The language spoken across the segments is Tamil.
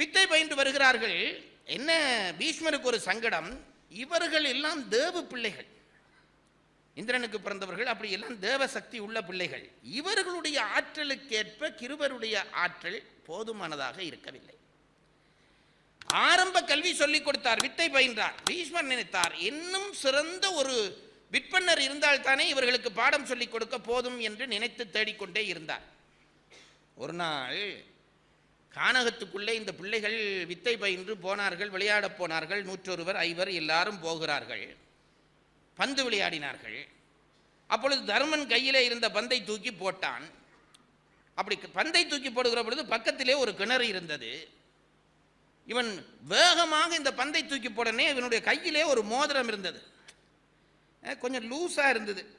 பித்தை பயின்று வருகிறார்கள். என்ன? பீஷ்மருக்கு ஒரு சங்கடம். இவர்கள் எல்லாம் தேவ பிள்ளைகள். இந்திரனுக்கு பிறந்தவர்கள் அப்படி எல்லாம் தேவ சக்தி உள்ள பிள்ளைகள். இவர்களுடைய ஆற்றலுக்கேற்ப கிருபருடைய ஆற்றல் போதுமானதாக இருக்கவில்லை. ஆரம்ப கல்வி சொல்லிக் கொடுத்தார் வித்தை பயின்றார். பீஷ்மர் நினைத்தார் இன்னும் சிறந்த ஒரு விற்பனர் இருந்தால் தானே இவர்களுக்கு பாடம் சொல்லிக் கொடுக்க போதும் என்று நினைத்து தேடிக்கொண்டே இருந்தார். ஒரு நாள் கானகத்துக்குள்ளே இந்த பிள்ளைகள் வித்தை பயின்று போனார்கள் விளையாடப் போனார்கள். நூற்றொருவர் ஐவர் எல்லாரும் போகிறார்கள். பந்து விளையாடினார்கள். அப்பொழுது தர்மன் கையிலே இருந்த பந்தை தூக்கி போட்டான். அப்படி பந்தை தூக்கி போடுகிற பொழுது பக்கத்திலே ஒரு கிணறு இருந்தது. இவன் வேகமாக இந்த பந்தை தூக்கி போடனே இவனுடைய கையிலே ஒரு மோதிரம் இருந்தது. கொஞ்சம் லூஸாக இருந்தது.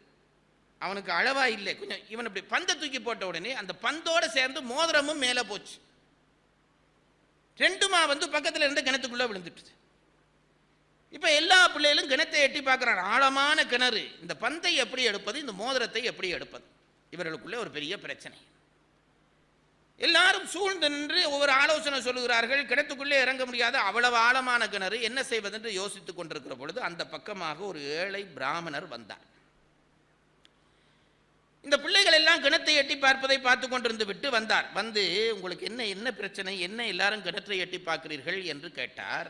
அவனுக்கு அளவாக இல்லை. கொஞ்சம் இவன் இப்படி பந்தை தூக்கி போட்ட உடனே அந்த பந்தோடு சேர்ந்து மோதிரமும் மேலே போச்சு. ரெண்டுமா வந்து பக்கத்தில் இருந்து கிணத்துக்குள்ள விழுந்துட்டுது. இப்போ எல்லா பிள்ளைகளும் கிணத்தை எட்டி பார்க்குறாங்க. ஆழமான கிணறு. இந்த பந்தை எப்படி எடுப்பது? இந்த மோதிரத்தை எப்படி எடுப்பது? இவர்களுக்குள்ளே ஒரு பெரிய பிரச்சனை. எல்லாரும் சூழ்ந்து நின்று ஒவ்வொரு ஆலோசனை சொல்லுகிறார்கள். கிணத்துக்குள்ளே இறங்க முடியாத அவ்வளவு ஆழமான கிணறு என்ன செய்வதென்று யோசித்துக் கொண்டிருக்கிற பொழுது அந்த பக்கமாக ஒரு ஏழை பிராமணர் வந்தார். இந்த பிள்ளைகள் எல்லாம் கிணத்தை எட்டி பார்ப்பதை பார்த்து கொண்டிருந்து விட்டு வந்தார். வந்து உங்களுக்கு என்ன என்ன பிரச்சனை? என்ன எல்லாரும் கிணற்றை எட்டி பார்க்கிறீர்கள்? என்று கேட்டார்.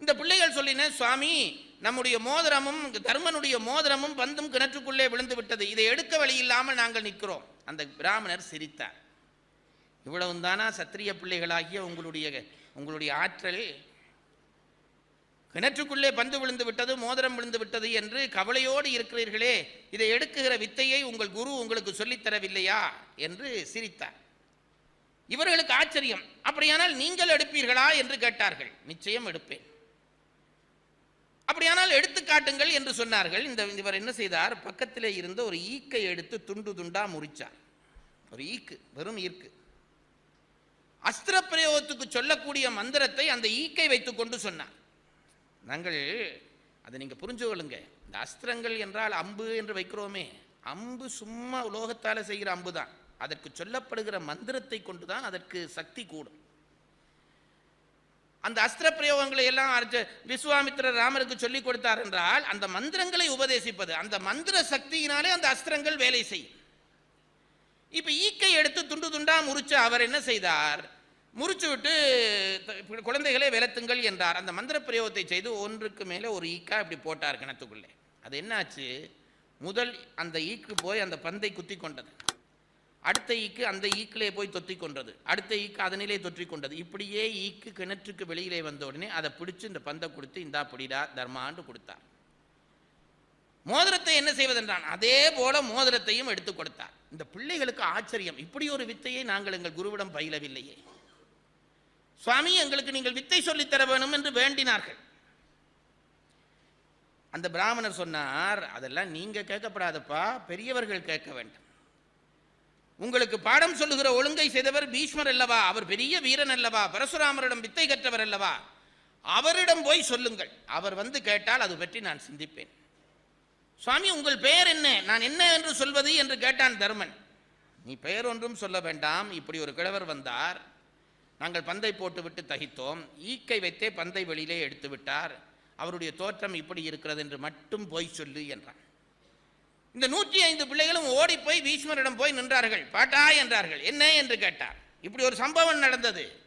இந்த பிள்ளைகள் சொல்லின சுவாமி நம்முடைய மோதிரமும் தர்மனுடைய மோதிரமும் பந்தும் கிணற்றுக்குள்ளே விழுந்து விட்டது. இதை எடுக்க வழி இல்லாமல் நாங்கள் நிற்கிறோம். அந்த பிராமணர் சிரித்தார். இவ்வளவுந்தானா சத்திரிய பிள்ளைகளாகிய உங்களுடைய உங்களுடைய ஆற்றல் கிணற்றுக்குள்ளே பந்து விழுந்து விட்டது மோதிரம் விழுந்து விட்டது என்று கவலையோடு இருக்கிறீர்களே இதை எடுக்குகிற வித்தையை உங்கள் குரு உங்களுக்கு சொல்லித் தரவில்லையா என்று சிரித்தார். இவர்களுக்கு ஆச்சரியம் அப்படியானால் நீங்கள் எடுப்பீர்களா? என்று கேட்டார்கள். நிச்சயம் எடுப்பேன். அப்படியானால் எடுத்து காட்டுங்கள் என்று சொன்னார்கள். இந்த இவர் என்ன செய்தார்? பக்கத்திலே இருந்த ஒரு ஈக்கை எடுத்து துண்டு துண்டா முறிச்சார். ஒரு ஈக்கு வெறும் ஈர்க்கு. அஸ்திர பிரயோகத்துக்கு சொல்லக்கூடிய மந்திரத்தை அந்த ஈக்கை வைத்துக்கொண்டு சொன்னார். நாங்கள் அதை நீங்கள் புரிஞ்சு கொள்ளுங்க. இந்த அஸ்திரங்கள் என்றால் அம்பு என்று வைக்கிறோமே அம்பு சும்மா உலோகத்தால் செய்கிற அம்பு தான் அதற்கு சொல்லப்படுகிற மந்திரத்தை கொண்டு தான் அதற்கு சக்தி கூடும். அந்த அஸ்திர பிரயோகங்களை எல்லாம் அர்ஜ விஸ்வாமித்திரர் ராமருக்கு சொல்லிக் கொடுத்தார் என்றால் அந்த மந்திரங்களை உபதேசிப்பது அந்த மந்திர சக்தியினாலே அந்த அஸ்திரங்கள் வேலை செய்யும். இப்ப ஈக்கை எடுத்து துண்டு துண்டா முறிச்ச அவர் என்ன செய்தார்? முறிச்சு விட்டு குழந்தைகளே குழந்தைகளை விலத்துங்கள் என்றார். அந்த மந்திர பிரயோகத்தை செய்து ஒன்றுக்கு மேலே ஒரு ஈக்கா இப்படி போட்டார் கிணத்துக்குள்ளே. அது என்னாச்சு? முதல் அந்த ஈக்கு போய் அந்த பந்தை குத்தி கொண்டது. அடுத்த ஈக்கு அந்த ஈக்கிலே போய் தொத்தி கொண்டது. அடுத்த ஈக்கு அதனிலே தொற்றி கொண்டது. இப்படியே ஈக்கு கிணற்றுக்கு வெளியிலே வந்த உடனே அதை பிடிச்சு இந்த பந்தை கொடுத்து இந்தா பிடிடா தர்மாண்டு கொடுத்தார். மோதிரத்தை என்ன செய்வதென்றான்? அதே போல மோதிரத்தையும் எடுத்து கொடுத்தார். இந்த பிள்ளைகளுக்கு ஆச்சரியம். இப்படி ஒரு வித்தையை நாங்கள் எங்கள் குருவிடம் பயிலவில்லையே. சுவாமி எங்களுக்கு நீங்கள் வித்தை சொல்லித் தர வேணும் என்று வேண்டினார்கள். அந்த பிராமணர் சொன்னார் அதெல்லாம் நீங்க கேட்கப்படாதப்பா பெரியவர்கள் கேட்க வேண்டும். உங்களுக்கு பாடம் சொல்லுகிற ஒழுங்கை செய்தவர் பீஷ்மர் அல்லவா? அவர் பெரிய வீரன் அல்லவா? பரசுராமரிடம் வித்தை கற்றவர் அல்லவா? அவரிடம் போய் சொல்லுங்கள். அவர் வந்து கேட்டால் அது பற்றி நான் சிந்திப்பேன். சுவாமி உங்கள் பெயர் என்ன? நான் என்ன என்று சொல்வது? என்று கேட்டான் தர்மன். நீ பெயர் ஒன்றும் சொல்ல வேண்டாம். இப்படி ஒரு கிழவர் வந்தார். நாங்கள் பந்தை போட்டுவிட்டு தகித்தோம். ஈக்கை வைத்தே பந்தை வெளியிலே எடுத்து விட்டார். அவருடைய தோற்றம் இப்படி இருக்கிறது என்று மட்டும் போய் சொல்லு என்றான். இந்த நூற்றி ஐந்து பிள்ளைகளும் ஓடி போய் பீஷ்மரிடம் போய் நின்றார்கள். பாட்டா என்றார்கள். என்ன என்று கேட்டார். இப்படி ஒரு சம்பவம் நடந்தது.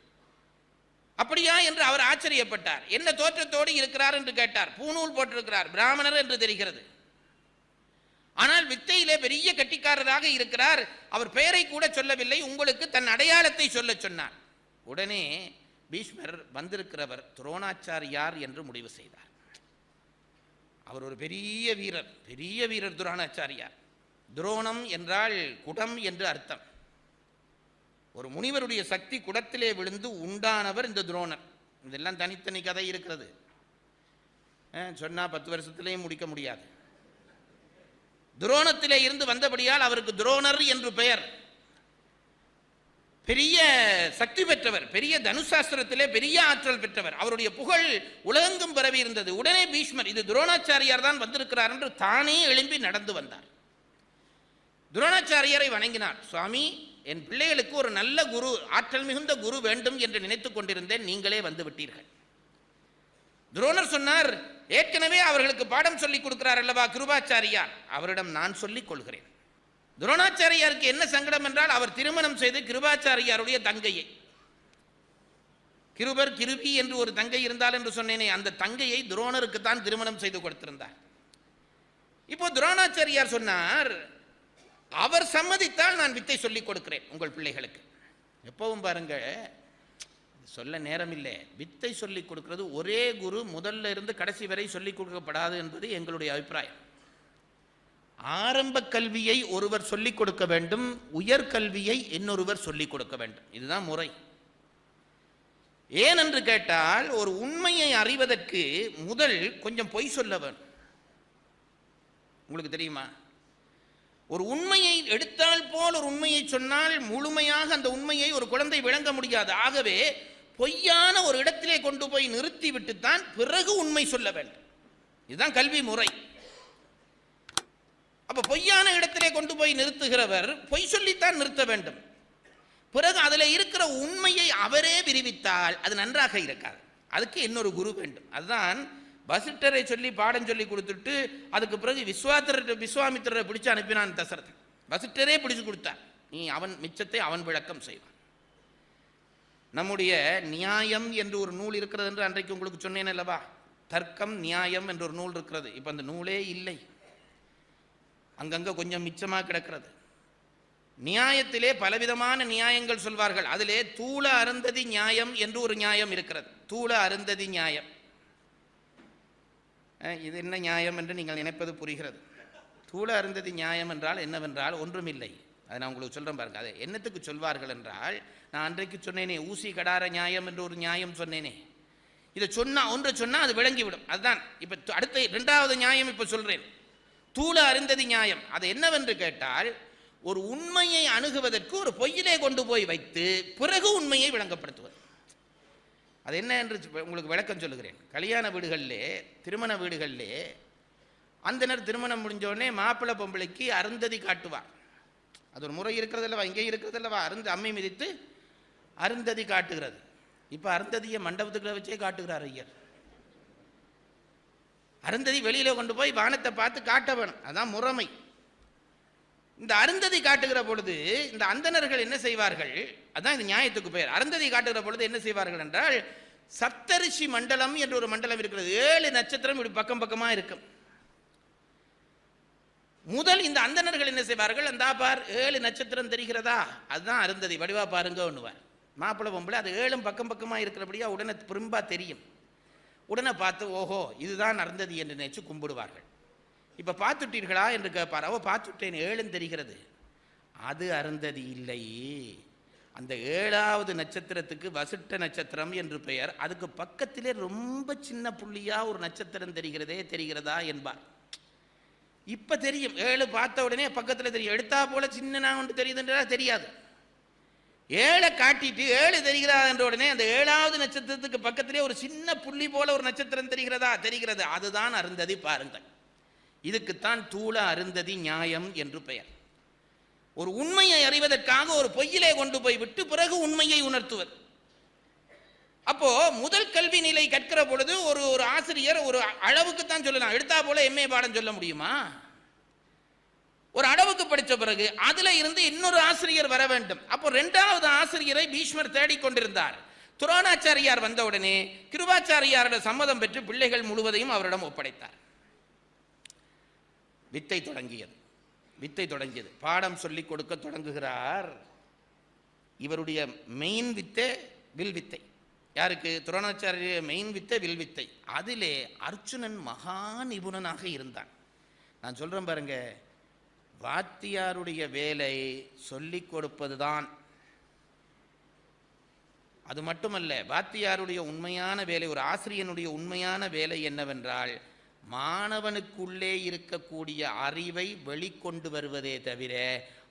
அப்படியா என்று அவர் ஆச்சரியப்பட்டார். என்ன தோற்றத்தோடு இருக்கிறார் என்று கேட்டார். பூநூல் போட்டிருக்கிறார். பிராமணர் என்று தெரிகிறது. ஆனால் வித்தையிலே பெரிய கட்டிக்காரராக இருக்கிறார். அவர் பெயரை கூட சொல்லவில்லை. உங்களுக்கு தன் அடையாளத்தை சொல்லச் சொன்னார். உடனே பீஷ்மர் வந்திருக்கிறவர் துரோணாச்சாரியார் என்று முடிவு செய்தார். அவர் ஒரு பெரிய வீரர் பெரிய வீரர் துரோணாச்சாரியார். துரோணம் என்றால் குடம் என்று அர்த்தம். ஒரு முனிவருடைய சக்தி குடத்திலே விழுந்து உண்டானவர் இந்த துரோணர். இதெல்லாம் தனித்தனி கதை இருக்கிறது. சொன்னால் சொன்னா பத்து வருஷத்திலேயும் முடிக்க முடியாது. துரோணத்திலே இருந்து வந்தபடியால் அவருக்கு துரோணர் என்று பெயர். பெரிய சக்தி பெற்றவர் பெரிய தனுசாஸ்திரத்திலே பெரிய ஆற்றல் பெற்றவர். அவருடைய புகழ் உலகெங்கும் பரவி இருந்தது. உடனே பீஷ்மர் இது துரோணாச்சாரியார் தான் வந்திருக்கிறார் என்று தானே எழும்பி நடந்து வந்தார். துரோணாச்சாரியரை வணங்கினார். சுவாமி என் பிள்ளைகளுக்கு ஒரு நல்ல குரு ஆற்றல் மிகுந்த குரு வேண்டும் என்று நினைத்துக் கொண்டிருந்தேன். நீங்களே வந்து விட்டீர்கள். துரோணர் சொன்னார் ஏற்கனவே அவர்களுக்கு பாடம் சொல்லிக் கொடுக்கிறார் அல்லவா கிருபாச்சாரியார்? அவரிடம் நான் சொல்லிக் கொள்கிறேன். துரோணாச்சாரியாருக்கு என்ன சங்கடம் என்றால் அவர் திருமணம் செய்து கிருபாச்சாரியாருடைய தங்கையை. கிருபர் கிருபி என்று ஒரு தங்கை இருந்தால் என்று சொன்னேனே அந்த தங்கையை துரோணருக்கு தான் திருமணம் செய்து கொடுத்திருந்தார். இப்போ துரோணாச்சாரியார் சொன்னார் அவர் சம்மதித்தால் நான் வித்தை சொல்லிக் கொடுக்கிறேன் உங்கள் பிள்ளைகளுக்கு. எப்பவும் பாருங்க சொல்ல நேரம் இல்லை வித்தை சொல்லிக் கொடுக்கிறது ஒரே குரு முதல்ல இருந்து கடைசி வரை சொல்லிக் கொடுக்கப்படாது என்பது எங்களுடைய அபிப்பிராயம். ஆரம்ப கல்வியை ஒருவர் சொல்லிக் கொடுக்க வேண்டும் உயர்கல்வியை இன்னொருவர் சொல்லிக் கொடுக்க வேண்டும். இதுதான் முறை. ஏன் என்று கேட்டால் ஒரு உண்மையை அறிவதற்கு முதல் கொஞ்சம் பொய் சொல்ல வேண்டும் உங்களுக்கு தெரியுமா? ஒரு உண்மையை எடுத்தால் போல் ஒரு உண்மையை சொன்னால் முழுமையாக அந்த உண்மையை ஒரு குழந்தை விளங்க முடியாது. ஆகவே பொய்யான ஒரு இடத்திலே கொண்டு போய் நிறுத்தி விட்டுத்தான் பிறகு உண்மை சொல்ல வேண்டும். இதுதான் கல்வி முறை. அப்போ பொய்யான இடத்திலே கொண்டு போய் நிறுத்துகிறவர் பொய் சொல்லித்தான் நிறுத்த வேண்டும். பிறகு அதில் இருக்கிற உண்மையை அவரே விரிவித்தால் அது நன்றாக இருக்காது. அதுக்கு இன்னொரு குரு வேண்டும். அதுதான் வசிட்டரை சொல்லி பாடம் சொல்லி கொடுத்துட்டு அதுக்கு பிறகு விஸ்வாத்திர விஸ்வாமித்திரரை பிடிச்சு அனுப்பினான் தசரதன். வசிட்டரே பிடிச்சு கொடுத்தார். நீ அவன் மிச்சத்தை அவன் விளக்கம் செய்வான். நம்முடைய நியாயம் என்று ஒரு நூல் இருக்கிறது என்று அன்றைக்கு உங்களுக்கு சொன்னேன் அல்லவா? தர்க்கம் நியாயம் என்ற ஒரு நூல் இருக்கிறது. இப்போ அந்த நூலே இல்லை. அங்கங்கே கொஞ்சம் மிச்சமாக கிடக்கிறது. நியாயத்திலே பலவிதமான நியாயங்கள் சொல்வார்கள். அதிலே தூள அருந்ததி நியாயம் என்று ஒரு நியாயம் இருக்கிறது. தூள அருந்ததி நியாயம். இது என்ன நியாயம் என்று நீங்கள் நினைப்பது புரிகிறது. தூள அருந்ததி நியாயம் என்றால் என்னவென்றால் ஒன்றுமில்லை. அதை நான் உங்களுக்கு சொல்கிறேன் பாருங்க. அதை என்னத்துக்கு சொல்வார்கள் என்றால் நான் அன்றைக்கு சொன்னேனே ஊசி கடார நியாயம் என்று ஒரு நியாயம் சொன்னேனே. இதை சொன்னால் ஒன்று சொன்னால் அது விளங்கிவிடும். அதுதான். இப்போ அடுத்த ரெண்டாவது நியாயம் இப்போ சொல்கிறேன் தூள அருந்ததி நியாயம். அது என்னவென்று கேட்டால் ஒரு உண்மையை அணுகுவதற்கு ஒரு பொய்யிலே கொண்டு போய் வைத்து பிறகு உண்மையை விளங்கப்படுத்துவது. அது என்ன என்று உங்களுக்கு விளக்கம் சொல்லுகிறேன். கல்யாண வீடுகளிலே திருமண வீடுகளிலே அந்தனர் திருமணம் முடிஞ்சோடனே மாப்பிள்ளை பொம்பளைக்கு அருந்ததி காட்டுவார். அது ஒரு முறை இருக்கிறதில்லவா இங்கேயும் இருக்கிறதல்லவா? அருந்து அம்மை மிதித்து அருந்ததி காட்டுகிறது. இப்போ அருந்ததியை மண்டபத்துக்குள்ள வச்சே காட்டுகிறார் ஐயர். அருந்ததி வெளியில் கொண்டு போய் வானத்தை பார்த்து காட்ட வேணும். அதான் முறைமை. இந்த அருந்ததி காட்டுகிற பொழுது இந்த அந்தணர்கள் என்ன செய்வார்கள்? அதான் இந்த நியாயத்துக்கு பெயர். அருந்ததி காட்டுகிற பொழுது என்ன செய்வார்கள் என்றால் சப்தரிஷி மண்டலம் என்ற ஒரு மண்டலம் இருக்கிறது. ஏழு நட்சத்திரம் இப்படி பக்கம் பக்கமாக இருக்கும். முதல் இந்த அந்தணர்கள் என்ன செய்வார்கள்? அந்த பார் ஏழு நட்சத்திரம் தெரிகிறதா? அதுதான் அருந்ததி. வடிவா பாருங்க ஒண்ணுவார். மாப்பிள்ளை பொம்பளை அது ஏழும் பக்கம் பக்கமாக இருக்கிறபடியா உடனே திரும்ப தெரியும். உடனே பார்த்து ஓஹோ இதுதான் நடந்தது என்று நினைச்சு கும்பிடுவார்கள். இப்போ பார்த்துட்டீர்களா? என்று கேட்பார். அவ பார்த்துட்டேன் ஏழும் தெரிகிறது. அது அருந்ததி இல்லை. அந்த ஏழாவது நட்சத்திரத்துக்கு வசிட்ட நட்சத்திரம் என்று பெயர். அதுக்கு பக்கத்திலே ரொம்ப சின்ன புள்ளியாக ஒரு நட்சத்திரம் தெரிகிறதே தெரிகிறதா என்பார். இப்போ தெரியும். ஏழு பார்த்த உடனே பக்கத்தில் தெரியும். எடுத்தா போல சின்னனா ஒன்று தெரியுதுன்றா தெரியாது. ஏழை காட்டிட்டு ஏழு தெரிகிறதா என்ற உடனே அந்த ஏழாவது நட்சத்திரத்துக்கு பக்கத்திலே ஒரு சின்ன புள்ளி போல ஒரு நட்சத்திரம் தெரிகிறதா? தெரிகிறது. அதுதான் அருந்ததி பாருங்கள். இதுக்குத்தான் தூள அருந்ததி நியாயம் என்று பெயர். ஒரு உண்மையை அறிவதற்காக ஒரு பொய்யிலே கொண்டு போய் விட்டு பிறகு உண்மையை உணர்த்துவது. அப்போ முதல் கல்வி நிலை கற்கிற பொழுது ஒரு ஒரு ஆசிரியர் ஒரு அளவுக்கு தான் சொல்லலாம். எடுத்தா போல எம்ஏ பாடம் சொல்ல முடியுமா? படித்த பிறகு அதுல இருந்து இன்னொரு ஆசிரியர் வர வேண்டும். அப்போ ரெண்டாவது ஆசிரியரை பீஷ்மர் தேடிக்கொண்டிருந்தார் துரோணாச்சாரியார் வந்த உடனே கிருபாச்சாரியாரோட சம்மதம் பெற்று பிள்ளைகள் முழுவதையும் அவரிடம் ஒப்படைத்தார். வித்தை தொடங்கியது. வித்தை தொடங்கியது. பாடம் சொல்லிக் கொடுக்க தொடங்குகிறார். இவருடைய மெயின் வித்தை வில் வித்தை. யாருக்கு? துரோணாச்சாரிய மெயின் வித்தை வில் வித்தை. அதிலே அர்ச்சுனன் மகா நிபுணனாக இருந்தான். நான் சொல்றேன் பாருங்க வாத்தியாருடைய வேலை சொல்லிக் கொடுப்பதுதான். அது மட்டுமல்ல வாத்தியாருடைய உண்மையான வேலை ஒரு ஆசிரியனுடைய உண்மையான வேலை என்னவென்றால் மாணவனுக்குள்ளே இருக்கக்கூடிய அறிவை வெளிக்கொண்டு வருவதே தவிர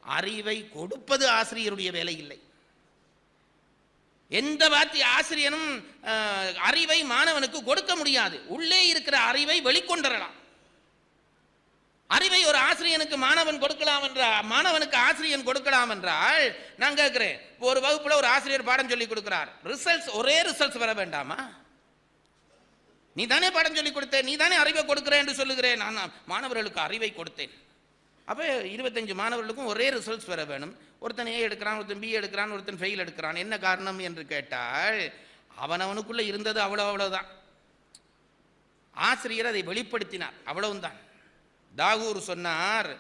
அறிவை கொடுப்பது ஆசிரியருடைய வேலை இல்லை. எந்த வாத்திய ஆசிரியனும் அஹ், அறிவை மாணவனுக்கு கொடுக்க முடியாது. உள்ளே இருக்கிற அறிவை வெளிக்கொண்டரலாம் அறிவை ஒரு ஆசிரியனுக்கு மாணவன் கொடுக்கலாம் என்றால் மாணவனுக்கு ஆசிரியன் கொடுக்கலாம் என்றால் நான் கேட்குறேன் இப்போ ஒரு வகுப்பில் ஒரு ஆசிரியர் பாடம் சொல்லி கொடுக்கிறார். ரிசல்ட்ஸ் ஒரே ரிசல்ட்ஸ் வர வேண்டாமா? நீ தானே பாடம் சொல்லி கொடுத்தேன் நீ தானே அறிவை கொடுக்குறேன் என்று சொல்லுகிறேன். நான் மாணவர்களுக்கு அறிவை கொடுத்தேன். அப்போ இருபத்தஞ்சு மாணவர்களுக்கும் ஒரே ரிசல்ட்ஸ் வர வேணும். ஒருத்தன் ஏ எடுக்கிறான் ஒருத்தன் பி எடுக்கிறான் ஒருத்தன் ஃபெயில் எடுக்கிறான். என்ன காரணம் என்று கேட்டால் அவனவனுக்குள்ளே இருந்தது அவ்வளோ அவ்வளோதான் ஆசிரியர் அதை வெளிப்படுத்தினார் அவ்வளவுதான் தாகூர் சொன்னார்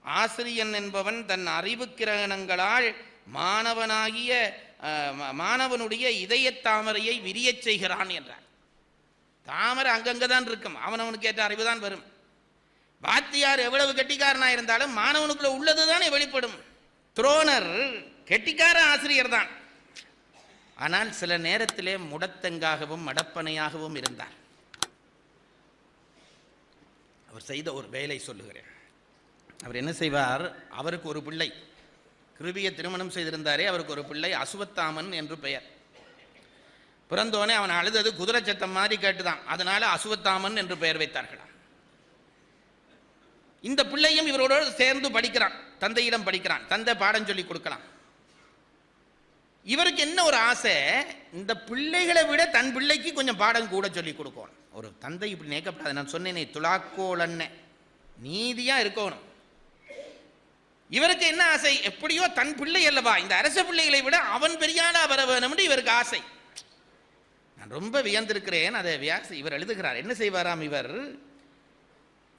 ஆசிரியன் என்பவன் தன் அறிவு கிரகணங்களால் மாணவனாகிய மாணவனுடைய இதயத் தாமரையை விரியச் செய்கிறான் என்றார். தாமரை அங்கங்கே தான் இருக்கும். அவனவனுக்கு ஏற்ற அறிவு தான் வரும். வாத்தியார் எவ்வளவு கெட்டிக்காரனா இருந்தாலும் மாணவனுக்குள்ள உள்ளது தானே வெளிப்படும். துரோணர் கெட்டிக்கார ஆசிரியர் தான். ஆனால் சில நேரத்திலே முடத்தங்காகவும் மடப்பனையாகவும் இருந்தார். அவர் செய்த ஒரு வேலை சொல்லுகிறேன். அவர் என்ன செய்வார்? அவருக்கு ஒரு பிள்ளை. கிருபியை திருமணம் செய்திருந்தாரே அவருக்கு ஒரு பிள்ளை அசுவத்தாமன் என்று பெயர். பிறந்தோனே அவன் அழுதது குதிரை சத்தம் மாதிரி கேட்டுதான். அதனால அசுவத்தாமன் என்று பெயர் வைத்தார்களாம். இந்த பிள்ளையும் இவரோடு சேர்ந்து படிக்கிறான். தந்தையிடம் படிக்கிறான். தந்தை பாடம் சொல்லி கொடுக்கலாம். இவருக்கு என்ன ஒரு ஆசை? இந்த பிள்ளைகளை விட தன் பிள்ளைக்கு கொஞ்சம் பாடம் கூட சொல்லி கொடுக்கணும். ஒரு தந்தை இப்படி நினைக்கப்படாது நான் சொன்னேனே துலாக்கோலன்ன. நீதியாக இருக்கணும். இவருக்கு என்ன ஆசை? எப்படியோ தன் பிள்ளை அல்லவா? இந்த அரச பிள்ளைகளை விட அவன் பெரியாளா வர வேணும்னு இவருக்கு ஆசை. நான் ரொம்ப வியந்திருக்கிறேன். அதை வியாச இவர் எழுதுகிறார். என்ன செய்வாராம் இவர்?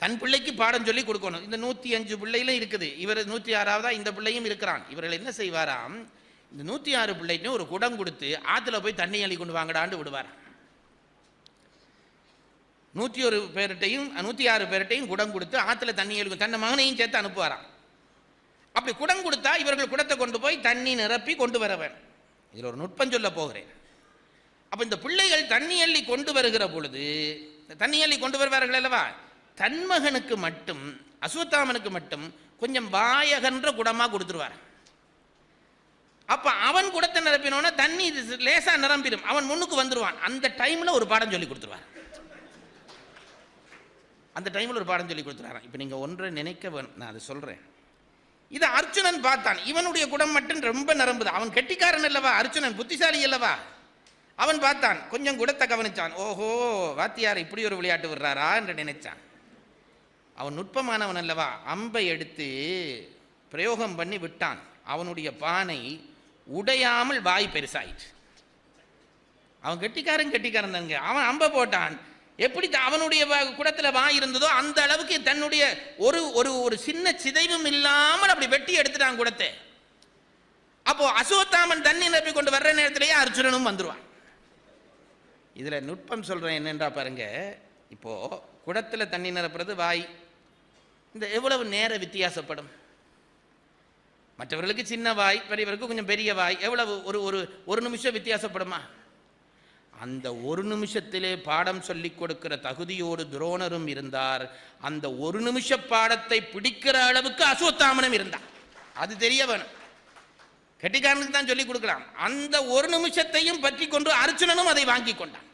தன் பிள்ளைக்கு பாடம் சொல்லி கொடுக்கணும். இந்த நூற்றி அஞ்சு பிள்ளைகளும் இருக்குது. இவர் நூற்றி ஆறாவதா? இந்த பிள்ளையும் இருக்கிறான். இவர்கள் என்ன செய்வாராம்? இந்த நூற்றி ஆறு பிள்ளைக்கும் ஒரு குடம் கொடுத்து ஆற்றுல போய் தண்ணி அள்ளி கொண்டு வாங்கடான்னு விடுவார் நூற்றி ஒரு பேர்கிட்டையும் நூற்றி ஆறு பேர்கிட்டையும் குடம் கொடுத்து ஆற்றுல தண்ணி எழுக்கும் தன்னை மகனையும் சேர்த்து அனுப்புவாராம். அப்படி குடம் கொடுத்தா இவர்கள் குடத்தை கொண்டு போய் தண்ணி நிரப்பி கொண்டு வர வேணும். இதில் ஒரு நுட்பம் சொல்ல போகிறேன். அப்போ இந்த பிள்ளைகள் தண்ணி அள்ளி கொண்டு வருகிற பொழுது தண்ணி அள்ளி கொண்டு வருவார்கள் அல்லவா? தன்மகனுக்கு மட்டும் அசுவத்தாமனுக்கு மட்டும் கொஞ்சம் வாயகன்ற குடமாக கொடுத்துருவார். அப்போ அவன் குடத்தை நிரப்பினோன்னா தண்ணி லேசாக நிரம்பிடும். அவன் முன்னுக்கு வந்துடுவான் அந்த டைமில் ஒரு பாடம் சொல்லி கொடுத்துருவார். அந்த டைமில் ஒரு பாடம் சொல்லி கொடுத்துருவாராம் இப்போ நீங்கள் ஒன்றை நினைக்க வேணும் நான் அதை சொல்கிறேன் இதை அர்ஜுனன் பார்த்தான். இவனுடைய குடம் மட்டும் ரொம்ப நரம்புது அவன் கெட்டிக்காரன் அல்லவா? அர்ஜுனன் புத்திசாலி அல்லவா? அவன் பார்த்தான். கொஞ்சம் குடத்தை கவனிச்சான் ஓஹோ வாத்தியார் இப்படி ஒரு விளையாட்டு விடுறாரா என்று நினைச்சான். அவன் நுட்பமானவன் அல்லவா? அம்பை எடுத்து பிரயோகம் பண்ணி விட்டான். அவனுடைய பானை உடையாமல் வாய் பெருசாயிற்று. அவன் கெட்டிக்காரன் கெட்டிக்காரன் தானுங்க. அவன் அம்பை போட்டான். எப்படி அவனுடைய குடத்தில் வாய் இருந்ததோ அந்த அளவுக்கு தன்னுடைய ஒரு ஒரு ஒரு சின்ன சிதைவும் இல்லாமல் அப்படி வெட்டி எடுத்துட்டான் குடத்தை. அப்போ அசோத்தாமன் தண்ணி நிரப்பி கொண்டு வர்ற நேரத்திலேயே அர்ஜுனனும் வந்துடுவான் இதில் நுட்பம் சொல்கிறேன் என்னென்றா பாருங்க. இப்போ குடத்தில் தண்ணி நிரப்புறது வாய். இந்த எவ்வளவு நேர வித்தியாசப்படும். மற்றவர்களுக்கு சின்ன வாய் பெரியவருக்கு கொஞ்சம் பெரிய வாய் எவ்வளவு ஒரு ஒரு ஒரு நிமிஷம் வித்தியாசப்படுமா? அந்த ஒரு நிமிஷத்திலே பாடம் சொல்லிக் கொடுக்கிற தகுதியோடு துரோணரும் இருந்தார். அந்த ஒரு நிமிஷ பாடத்தை பிடிக்கிற அளவுக்கு அசுவத்தாமனும் இருந்தார் அது தெரிய வேணும். கெட்டிக்காரனுக்கு தான் சொல்லிக் கொடுக்கலாம். அந்த ஒரு நிமிஷத்தையும் பற்றி கொண்டு அர்ஜுனனும் அதை வாங்கி கொண்டான்.